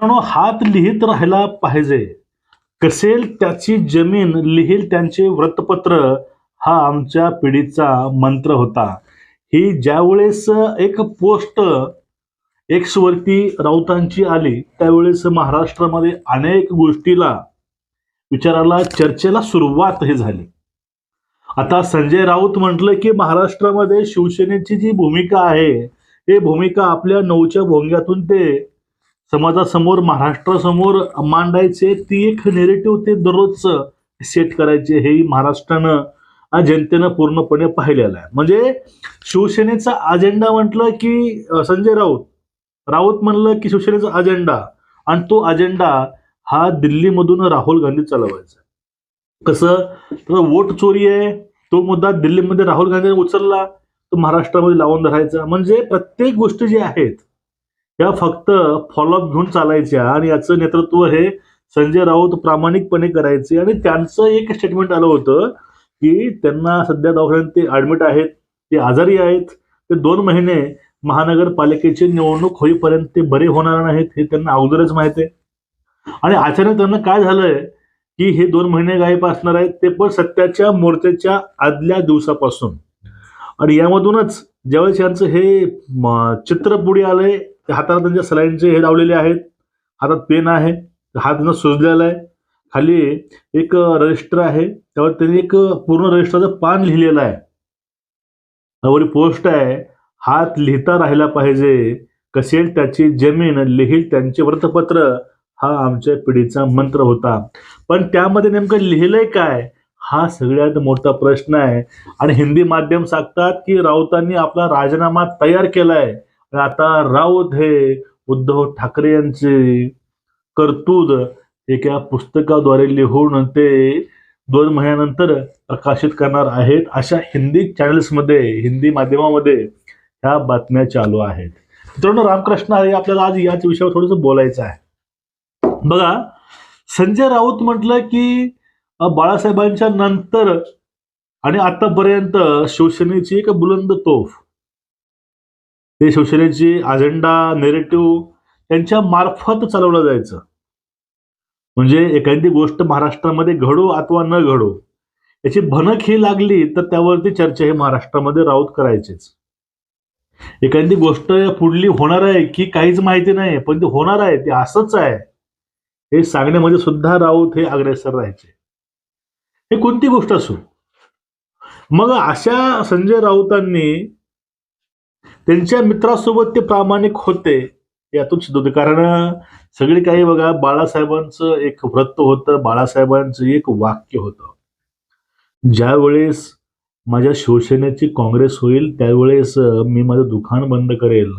मित्रांनो हात लिहित राहायला पाहिजे. कसेल त्याची जमीन लिहिल त्यांचे वृत्तपत्र हा आमच्या पिढीचा मंत्र होता. ही ज्यावेळेस एक पोस्ट एक्स वरती राऊतांची आली त्यावेळेस महाराष्ट्रामध्ये अनेक गोष्टीला विचाराला चर्चेला सुरुवात ही झाली. आता संजय राऊत म्हटलं की महाराष्ट्रामध्ये शिवसेनेची जी भूमिका आहे हे भूमिका आपल्या नऊच्या भोंग्यातून ते समाजासमोर महाराष्ट्रासमोर मांडायचे ती एक नेरेटिव्ह ते दररोजचं सेट करायचे हे महाराष्ट्रानं जनतेनं पूर्णपणे पाहिलेलं आहे. म्हणजे शिवसेनेचा अजेंडा म्हटलं की संजय राऊत. राऊत म्हणलं की शिवसेनेचा अजेंडा आणि तो अजेंडा हा दिल्लीमधून राहुल गांधी चालवायचा. कसं? तर वोट चोरी आहे. तो मुद्दा दिल्लीमध्ये राहुल गांधीने उचलला. तो महाराष्ट्रामध्ये लावून धरायचा. म्हणजे प्रत्येक गोष्टी जी आहेत या फक्त फॉलोअप घेऊन चालायच्या आणि याचं नेतृत्व हे संजय राऊत प्रामाणिकपणे करायचे. आणि त्यांचं एक स्टेटमेंट आलं होतं की त्यांना सध्या दवाखान्यात ते ऍडमिट आहेत ते आजारी आहेत. ते दोन महिने महानगरपालिकेची निवडणूक होईपर्यंत ते बरे होणार नाहीत हे त्यांना अगोदरच माहिती आहे. आणि अचानक त्यांना काय झालंय की हे दोन महिने गायब असणार आहेत ते पण सत्याच्या मोर्चाच्या आदल्या दिवसापासून. आणि यामधूनच ज्यावेळेस यांचं हे चित्र पुढे आलंय त्या हाताला त्यांच्या सलाईनचे हे लावलेले आहेत. हातात पेन आहे. हात त्यांना सुजलेला आहे. खाली एक रजिस्टर आहे. त्यावर त्यांनी एक पूर्ण रजिस्टरचं पान लिहिलेलं आहे. नवरी पोस्ट आहे. हात लिहिता राहिला पाहिजे. कसेल त्याची जमीन लिहिल त्यांचे वृत्तपत्र हा आमच्या पिढीचा मंत्र होता. पण त्यामध्ये नेमकं लिहिलंय काय? हा सगळ्यात मोठा प्रश्न आहे. आणि हिंदी माध्यम सांगतात की राऊतांनी आपला राजीनामा तयार केलाय. आता राऊत हे उद्धव ठाकरे यांचे कर्तूद एका पुस्तकाद्वारे लिहून ते दोन महिन्यानंतर प्रकाशित करणार आहेत. अशा हिंदी चॅनल्समध्ये हिंदी माध्यमामध्ये ह्या बातम्या चालू आहेत. मित्रांनो रामकृष्ण हरी आपल्याला आज याच विषयावर थोडंसं बोलायचं आहे. बघा संजय राऊत म्हटलं की बाळासाहेबांच्या नंतर आणि आतापर्यंत शिवसेनेची एक बुलंद तोफ. हे शिवसेनेची अजेंडा नेरेटिव्ह त्यांच्या मार्फत चालवलं जायचं. म्हणजे एखादी गोष्ट महाराष्ट्रामध्ये घडो अथवा न घडो याची भनक ही लागली तर त्यावरती चर्चा हे महाराष्ट्रामध्ये राऊत करायचेच. एखादी गोष्ट पुढली होणार आहे की काहीच माहिती नाही पण ती होणार आहे ते असंच आहे हे सांगण्यामध्ये सुद्धा राऊत हे अग्रेसर राहायचे. हे कोणती गोष्ट असो? मग अशा संजय राऊतांनी त्यांच्या मित्रासोबत ते प्रामाणिक होते. यातून सिद्ध होते. कारण सगळे काही बघा बाळासाहेबांचं एक व्रत होतं बाळासाहेबांचं एक वाक्य होतं. ज्यावेळेस माझ्या शिवसेनेची काँग्रेस होईल त्यावेळेस मी माझं दुकान बंद करेल.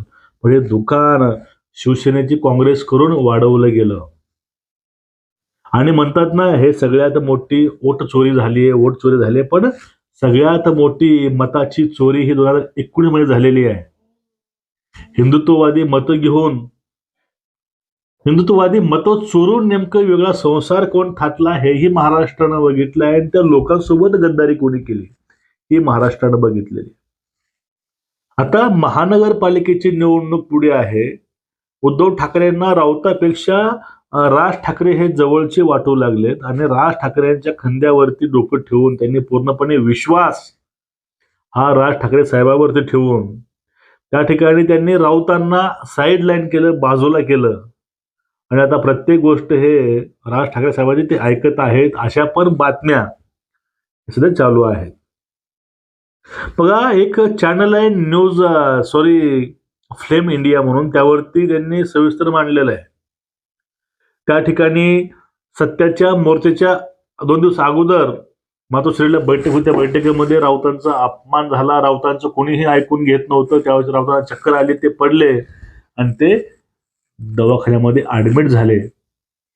पण हे दुकान शिवसेनेची काँग्रेस करून वाढवलं गेलं. आणि म्हणतात ना हे सगळ्यात मोठी ओट चोरी झाली आहे ओट चोरी झाली आहे. पण सगळ्यात मोठी मताची चोरी ही दोन हजार एकोणीसमध्ये झालेली आहे. हिंदुत्ववादी मतं घेऊन हिंदुत्ववादी मतं चोरून नेमकं वेगळा संसार कोण थाटला हेही महाराष्ट्रानं बघितलं आहे आणि त्या लोकांसोबत गद्दारी कोणी केली ही महाराष्ट्रानं बघितलेली. आता महानगरपालिकेची निवडणूक पुढे आहे. उद्धव ठाकरेंना राऊतापेक्षा राज ठाकरे हे जवळचे वाटू लागलेत आणि राज ठाकरेंच्या खांद्यावरती डोकं ठेवून त्यांनी पूर्णपणे विश्वास हा राज ठाकरे साहेबावरती ठेवून त्या ठिकाणी त्यांनी राऊतांना साईड लाईन केलं बाजूला केलं. आणि आता प्रत्येक गोष्ट हे राज ठाकरे साहेबांची ते ऐकत आहेत अशा पण बातम्या सध्या चालू आहेत. बघा एक चॅनल आहे न्यूज सॉरी फ्लेम इंडिया म्हणून त्यावरती त्यांनी सविस्तर मांडलेलं आहे. त्या ठिकाणी सत्याच्या मोर्चेच्या दोन दिवस अगोदर मातोश्रीला बैठक होती. त्या बैठकीमध्ये राऊतांचा अपमान झाला. राऊतांचं कोणीही ऐकून घेत नव्हतं. त्यावेळेस राऊतांना चक्कर आली. ते पडले आणि ते दवाखान्यामध्ये ऍडमिट झाले.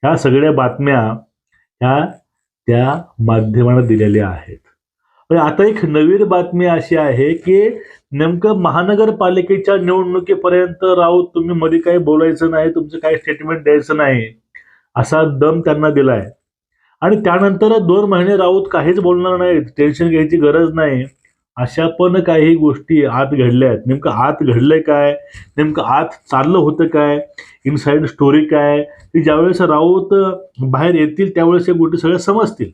ह्या सगळ्या बातम्या ह्या त्या माध्यमानं दिलेल्या आहेत. आता एक नवीन बातमी अशी आहे की नेमकं महानगरपालिकेच्या निवडणुकीपर्यंत राऊत तुम्ही मध्ये काही बोलायचं नाही तुमचं काही स्टेटमेंट द्यायचं नाही असा दम त्यांना दिलाय. आणि त्यानंतर दोन महिने राऊत काहीच बोलणार नाहीत. टेन्शन घ्यायची गरज नाही. अशा पण काही गोष्टी आत घडल्या आहेत. नेमकं आत घडलंय काय? नेमकं आत चाललं होतं काय? इनसाइड स्टोरी काय? की ज्यावेळेस राऊत बाहेर येतील त्यावेळेस या गोष्टी सगळ्या समजतील.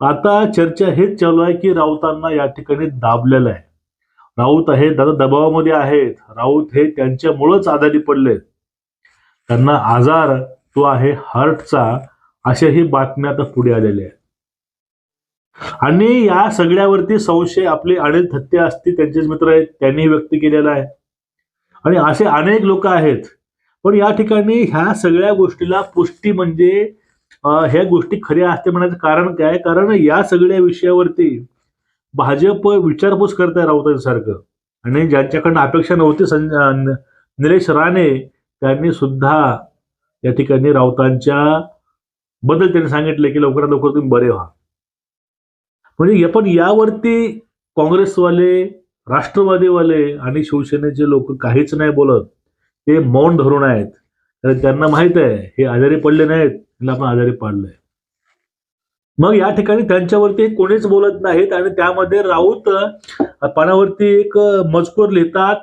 आता चर्चा हेच चालू आहे की राऊतांना या ठिकाणी दाबलेलं आहे. राऊत हे दादा दबावामध्ये आहेत. राऊत हे त्यांच्यामुळंच आजारी पडलेत. त्यांना आजार तो आहे हार्टचा अशाही बातम्या आता पुढे आलेल्या आहेत. आणि या सगळ्यावरती संशय आपले अनिल थत्ते असतील त्यांचेच मित्र आहेत त्यांनी व्यक्त केलेला आहे. आणि असे अनेक लोक आहेत. पण या ठिकाणी ह्या सगळ्या गोष्टीला पुष्टी म्हणजे ह्या गोष्टी खऱ्या असते म्हणायचं कारण काय? कारण या सगळ्या विषयावरती भाजप विचारपूस करताय राऊतांसारखं. आणि ज्यांच्याकडनं अपेक्षा नव्हती निलेश राणे त्यांनी सुद्धा या ठिकाणी राऊतांच्या बद्दल त्यांनी सांगितलं की लवकरात लवकर तुम्ही बरे व्हा. म्हणजे पण यावरती काँग्रेसवाले राष्ट्रवादीवाले आणि शिवसेनेचे लोक काहीच नाही बोलत. ते मौन धरून आहेत. कारण त्यांना माहीत आहे हे आजारी पडले नाहीत त्यांना आपण आजारी पाडलंय. मग या ठिकाणी त्यांच्यावरती कोणीच बोलत नाहीत आणि त्यामध्ये राऊत पानावरती एक मजकूर लिहितात.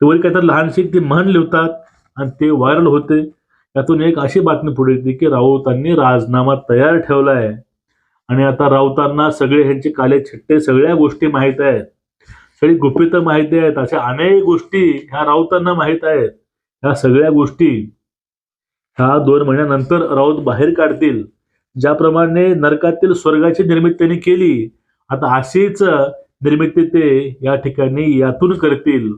तेवढी काहीतरी लहानशी ती म्हण लिहितात आणि ते व्हायरल होते. त्यातून एक अशी बातमी पुढे येते की राऊतांनी राजीनामा तयार ठेवलाय आणि आता राऊतांना सगळे ह्यांचे काले छट्टे सगळ्या गोष्टी माहीत आहेत. सगळी गुपित माहिती आहेत. अशा अनेक गोष्टी ह्या राऊतांना माहीत आहेत. ह्या सगळ्या गोष्टी ह्या दोन महिन्यानंतर राऊत बाहेर काढतील. ज्याप्रमाणे नरकातील स्वर्गाची निर्मिती त्यांनी केली. आता अशीच निर्मिती ते या ठिकाणी यातून करतील.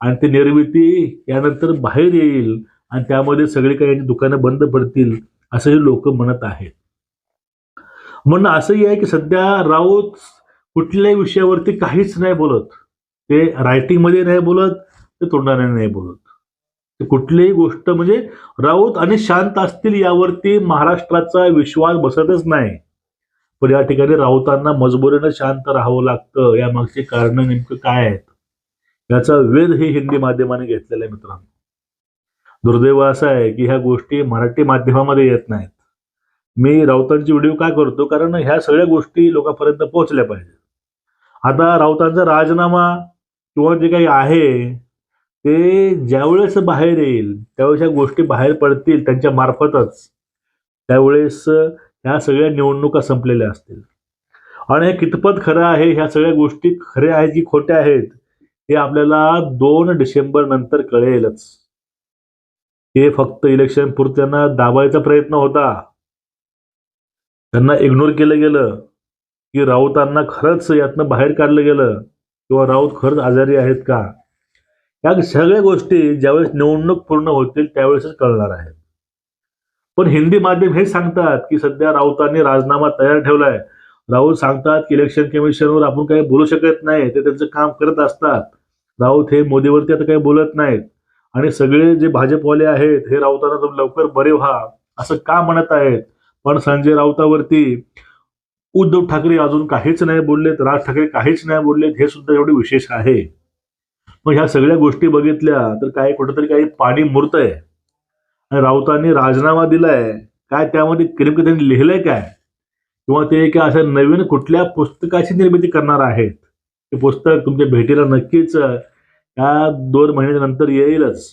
आणि ती निर्मिती यानंतर बाहेर येईल. आणि त्यामध्ये सगळी काही दुकानं बंद पडतील असंही लोक म्हणत आहेत. म्हणणं असंही आहे की सध्या राऊत कुठल्याही विषयावरती काहीच नाही बोलत. ते रायटिंगमध्ये नाही बोलत ते तोंडाने नाही बोलत. ते कुठलीही गोष्ट म्हणजे राऊत आणि शांत असतील यावरती महाराष्ट्राचा विश्वास बसतच नाही. पण या ठिकाणी राऊतांना मजबुरीनं शांत राहावं लागतं. या मागची नेमकं काय आहेत? याचा वेध हे हिंदी माध्यमाने घेतलेला आहे मित्रांनो. दुर्दैव असं आहे की ह्या गोष्टी मराठी माध्यमामध्ये येत नाहीत. मी राऊतांची व्हिडिओ काय करतो? कारण ह्या सगळ्या गोष्टी लोकांपर्यंत पोहोचल्या पाहिजे आता राऊतांचा राजीनामा किंवा जे काही आहे ते ज्यावेळेस बाहेर येईल त्यावेळेस ह्या गोष्टी बाहेर पडतील त्यांच्या मार्फतच त्यावेळेस ह्या सगळ्या निवडणुका संपलेल्या असतील. आणि हे कितपत खरं आहे ह्या सगळ्या गोष्टी खऱ्या आहेत की खोट्या आहेत हे आपल्याला दोन डिसेंबर नंतर कळेलच. हे फक्त इलेक्शन पुरत्यांना दाबायचा प्रयत्न होता. त्यांना इग्नोर केलं गेलं की राऊतांना खरंच यातनं बाहेर काढलं गेलं किंवा राऊत खरंच आजारी आहेत का? या सगळ्या गोष्टी ज्यावेळेस निवडणूक पूर्ण होतील त्यावेळेसच कळणार आहेत. पण हिंदी माध्यम हे सांगतात की सध्या राऊतांनी राजीनामा तयार ठेवलाय. राऊत सांगतात की इलेक्शन कमिशनवर आपण काही बोलू शकत नाही ते त्यांचं काम करत असतात. राऊत हे मोदीवरती आता काही बोलत नाहीत. आणि सगळे जे भाजपवाले आहेत हे राऊतांना तुम्ही लवकर बरे व्हा असं का म्हणत आहेत? पण संजय राऊतावरती उद्धव ठाकरे अजून काहीच नाही बोललेत राज ठाकरे काहीच नाही बोललेत हे सुद्धा एवढे विशेष आहे. मग ह्या सगळ्या गोष्टी बघितल्या तर काय कुठेतरी काही पाणी मुरत आहे आणि राऊतांनी राजीनामा दिलाय. काय त्यामध्ये नेमकं त्यांनी लिहिलंय काय? किंवा ते काय अशा नवीन कुठल्या पुस्तकाची निर्मिती करणार आहेत? ते पुस्तक तुमच्या भेटीला नक्कीच या दोन महिन्यानंतर येईलच.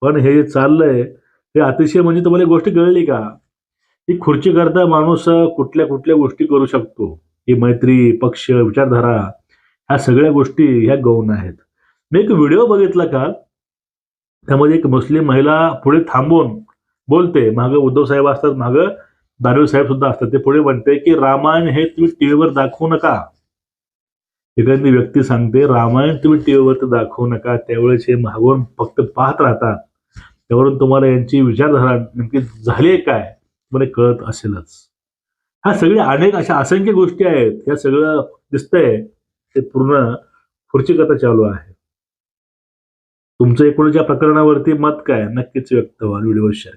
पण हे चाललंय हे अतिशय म्हणजे तुम्हाला एक गोष्ट कळली का? ही खुर्ची करता माणूस कुठल्या कुठल्या गोष्टी करू शकतो. ही मैत्री पक्ष विचारधारा ह्या सगळ्या गोष्टी ह्या गौण आहेत. मी एक व्हिडिओ बघितला काल. त्यामध्ये एक मुस्लिम महिला पुढे थांबून बोलते. मागं उद्धव साहेब असतात मागं दानवे साहेब सुद्धा असतात. ते पुढे म्हणते की रामायण हे तुम्ही टीव्हीवर दाखवू नका. एखादी व्यक्ती सांगते रामायण तुम्ही टीव्हीवरती दाखवू नका त्यावेळेस हे मागून फक्त पाहत राहतात. त्यावरून तुम्हाला यांची विचारधारा नेमकी झाली आहे काय? तुम्हाला कळत असेलच. ह्या सगळ्या अनेक अशा असंख्य गोष्टी आहेत या सगळं दिसतंय ते पूर्ण खुर्ची कथा चालू आहे. तुमचं एकूणच्या प्रकरणावरती मत काय? नक्कीच व्यक्त व्हा व्हिडिओ शेअर